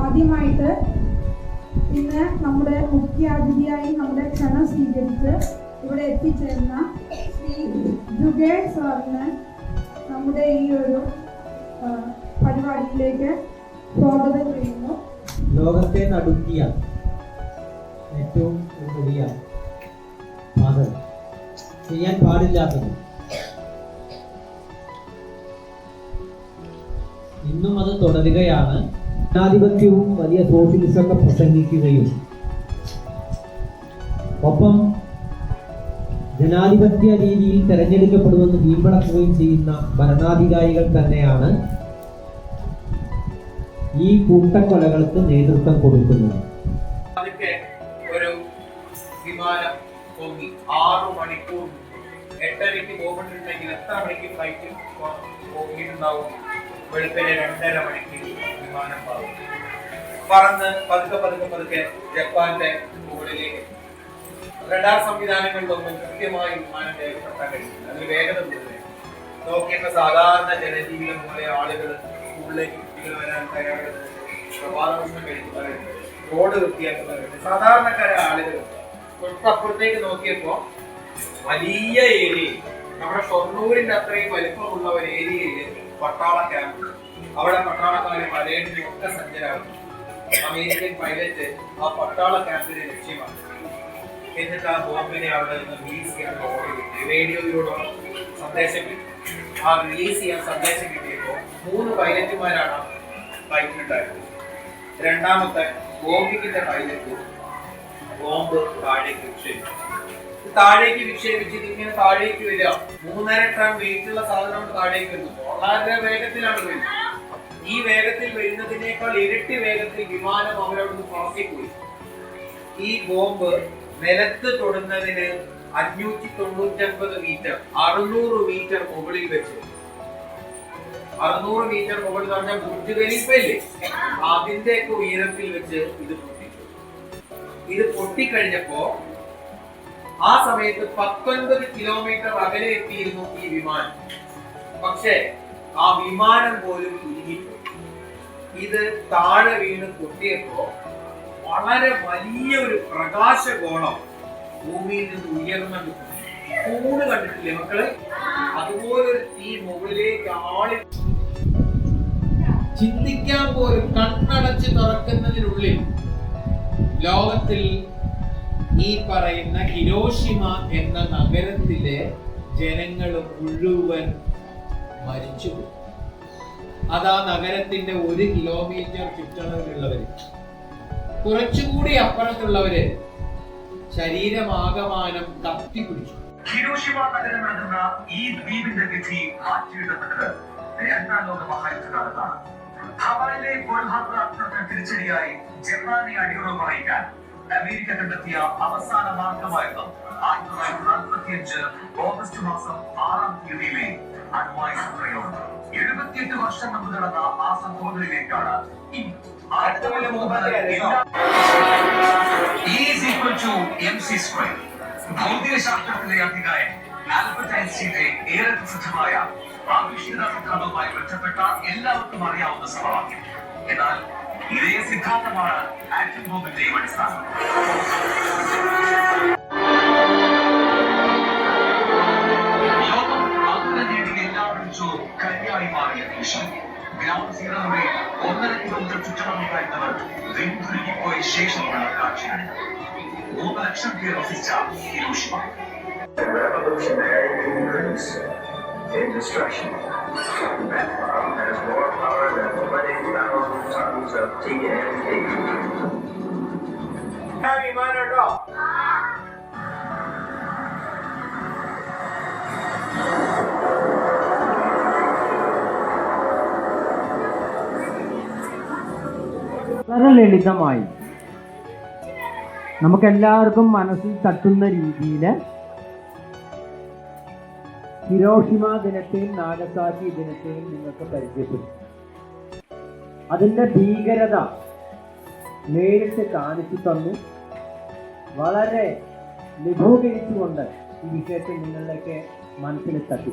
ആദ്യമായിട്ട് ഇന്ന് നമ്മുടെ മുഖ്യാതിഥിയായി നമ്മുടെ ക്ഷണം സ്വീകരിച്ച് ഇവിടെ എത്തിച്ചേർന്ന ശ്രീ ജുഗേഷ് സാറിന് നമ്മുടെ ഈ ഒരു പരിപാടിയിലേക്ക് സ്വാഗതം ചെയ്യുന്നു. ലോകത്തെ നടുക്കിയ ഏറ്റവും വലിയ പാതകം ചെയ്യാൻ പാടില്ലാത്തത്. ഇന്നും അത് തുടരുകയാണ്. ജനാധിപത്യവും വലിയ സോഷ്യലിസമൊക്കെ പ്രസംഗിക്കുകയും. ഒപ്പം ജനാധിപത്യ രീതിയിൽ തെരഞ്ഞെടുക്കപ്പെടുമെന്ന് വീമ്പടക്കുകയും ചെയ്യുന്ന ഭരണാധികാരികൾ തന്നെയാണ് ഈ കൂട്ടക്കൊലകൾക്ക് നേതൃത്വം കൊടുക്കുന്നത് അതൊക്കെ ഒരു വിമാനം പൊങ്ങി ആറു മണിക്കൂർ എട്ടരയ്ക്ക് പോകണ്ടിട്ടുണ്ടെങ്കിൽ എത്ര മണിക്ക് ഫ്ലൈറ്റ് പോകിയിട്ടുണ്ടാവും വെളുപ്പിന് രണ്ടര മണിക്ക് വിമാനം പറന്നു. പറന്ന് പതുക്കെ പതുക്കെ പതുക്കെ ജപ്പാന്റെ മുകളിലേക്ക്. റഡാർ സംവിധാനങ്ങളിലൊന്നും കൃത്യമായി വിമാനം രേഖപ്പെടുത്താൻ കഴിയില്ല. അതിന് വേഗത കൂടുതൽ നോക്കിയപ്പോ സാധാരണ ജനജീവിതം പോലെ ആളുകൾ സ്കൂളിലേക്ക് കുട്ടികൾ വരാൻ തയ്യാറെടുക്കുന്നത് പ്രഭാതഭക്ഷണം കഴിക്കുന്നവരുണ്ട് റോഡ് വൃത്തിയാക്കുന്നവരുണ്ട്. സാധാരണക്കാരായ ആളുകൾ തൊട്ടപ്പുറത്തേക്ക് നോക്കിയപ്പോ വലിയ ഏരിയയിൽ നമ്മുടെ ഷൊർണൂരിന്റെ അത്രയും വലിപ്പമുള്ള ഒരു ഏരിയയിൽ പട്ടാള ക്യാമ്പ് അവിടെ പട്ടാളക്കാരെ പലയിടത്തും ഒക്കെ സജ്ജരാകുന്നു അമേരിക്കൻ പൈലറ്റ് ആ പട്ടാള ക്യാമ്പിനെ ലക്ഷ്യമാണ് എന്നിട്ട് ആ ബോംബിനെ അവിടെ നിന്ന് റിലീസ് ചെയ്യാൻ റേഡിയോയിലൂടെ സന്ദേശം ആ റിലീസ് ചെയ്യാൻ സന്ദേശം മൂന്ന് പൈലറ്റുമാരാണ് ബൈക്കിലുണ്ടായിരുന്നത്. രണ്ടാമത്തെ ബോംബിക്കിന്റെ പൈലറ്റ് ബോംബ് താഴേക്ക് വിക്ഷേപിച്ചു. താഴേക്ക് വിക്ഷേപിച്ച് ഇങ്ങനെ താഴേക്ക് വരിക. മൂന്നര ടൺ വെയിറ്റുള്ള സാധനം താഴേക്ക് വരുന്നു വളരെ വേഗത്തിലാണ് വരുന്നത്. ഈ വേഗത്തിൽ വരുന്നതിനേക്കാൾ ഇരട്ടി വേഗത്തിൽ വിമാനം അവരവിടുന്ന് പറത്തിപ്പോയി ഈ ബോംബ് നിലത്ത് തൊടുന്നതിന് അഞ്ഞൂറ്റി തൊണ്ണൂറ്റൊൻപത് മീറ്റർ അറുന്നൂറ് മീറ്റർ മുകളിൽ വെച്ച് അറുന്നൂറ് മീറ്റർ മുകളിൽ പറഞ്ഞ ബുർജ് അതിന്റെ അതിന്റെയൊക്കെ ഉയരത്തിൽ വെച്ച് ഇത് പൊട്ടിച്ചു ഇത് പൊട്ടിക്കഴിഞ്ഞപ്പോ ആ സമയത്ത് പത്തൊൻപത് കിലോമീറ്റർ അകലെ എത്തിയിരുന്നു ഈ വിമാനം. പക്ഷേ ആ വിമാനം പോലും ഇരിഞ്ഞിപ്പോയി ഇത് താഴെ വീണ് പൊട്ടിയപ്പോ വളരെ വലിയ ഒരു പ്രകാശഗോളം ഭൂമിയിൽ നിന്ന് ഉയർന്നു കൂട് കണ്ടിട്ടില്ലേ മക്കൾ? അതുപോലെ ഒരു തീ മുകളിലേക്ക് ആളി ചിന്തിക്കാൻ പോലും കണ്ണടച്ച് തുറക്കുന്നതിനുള്ളിൽ ലോകത്തിൽ ഈ പറയുന്ന ഹിരോഷിമ എന്ന നഗരത്തിലെ ജനങ്ങൾ മുഴുവൻ മരിച്ചുപോയി അതാ നഗരത്തിന്റെ ഒരു കിലോമീറ്റർ ചുറ്റളവിലുള്ളവര്. കുറച്ചുകൂടി അപ്പുറത്തുള്ളവര് ശരീരമാകമാനം കത്തിപ്പിടിച്ചു. ഹിരോഷിമ നഗരം നടന്ന ഈ ദ്വീപിന്റെ വിധി മാറ്റിയിടപ്പെട്ടത് രണ്ടാം ലോക മഹായുദ്ധകാലത്താണ്. ഹവായിലെ ഹാർബർ ആക്രമണത്തിന് തിരിച്ചടിയായി ജപ്പാനെ അടിയുറവ് പറയിക്കാൻ അമേരിക്ക കണ്ടെത്തിയ അവസാന മാർഗമായിരുന്നു ആയിരത്തി തൊള്ളായിരത്തി നാൽപ്പത്തിയഞ്ച് ഓഗസ്റ്റ് മാസം ആറാം തീയതിയിലെ അഡ്വൈസ് പ്രയോഗം. എഴുപത്തിയെട്ട് വർഷം മുമ്പ് നടന്ന ആ സംഭവങ്ങളിലേക്കാണ് ഇനി ആയിരത്തി തൊള്ളായിരത്തി മുപ്പത് എല്ലാ is equal to M C square ഭൗതിക ശാസ്ത്രത്തിലെ അധികാരൻ ആൽബർട്ട് ഐൻസ്റ്റീന്റെ ഏറെ പ്രസിദ്ധമായ ആവിഷ്കൃത സിദ്ധാന്തവുമായി ബന്ധപ്പെട്ട എല്ലാവർക്കും അറിയാവുന്ന സമവാക്യം. എന്നാൽ ഇതേ സിദ്ധാന്തമാണ് ആറ്റം ബോംബിന്റെയും അടിസ്ഥാനം. കരിയായി മാറിയ നിമിഷം ഗ്രൗണ്ട് സീറോയുടെ ഒന്നര കിലോമീറ്റർ ചുറ്റളവുണ്ടായിരുന്നവർ വെന്തുരുകിപ്പോയ ശേഷമുള്ള കാഴ്ചയാണ്. മൂന്ന് ലക്ഷം പേർ വസിച്ച Hiroshima. revolutionary in destruction. That bomb has more power than 20,000 tons of TNT. വിമാനം കേട്ടോ വളരെ ലളിതമായി നമുക്കെല്ലാവർക്കും മനസ്സിൽ തട്ടുന്ന രീതിയിൽ ഹിരോഷിമ ദിനത്തെയും നാഗസാക്കി ദിനത്തെയും നിങ്ങൾക്ക് പരിചയപ്പെടും അതിന്റെ ഭീകരത നേരിട്ട് കാണിച്ചു തന്നു. വളരെ ലഘൂകരിച്ചുകൊണ്ട് ഈ വിഷയത്തെ നിങ്ങളിലേക്ക് മനസ്സിൽ തട്ടി.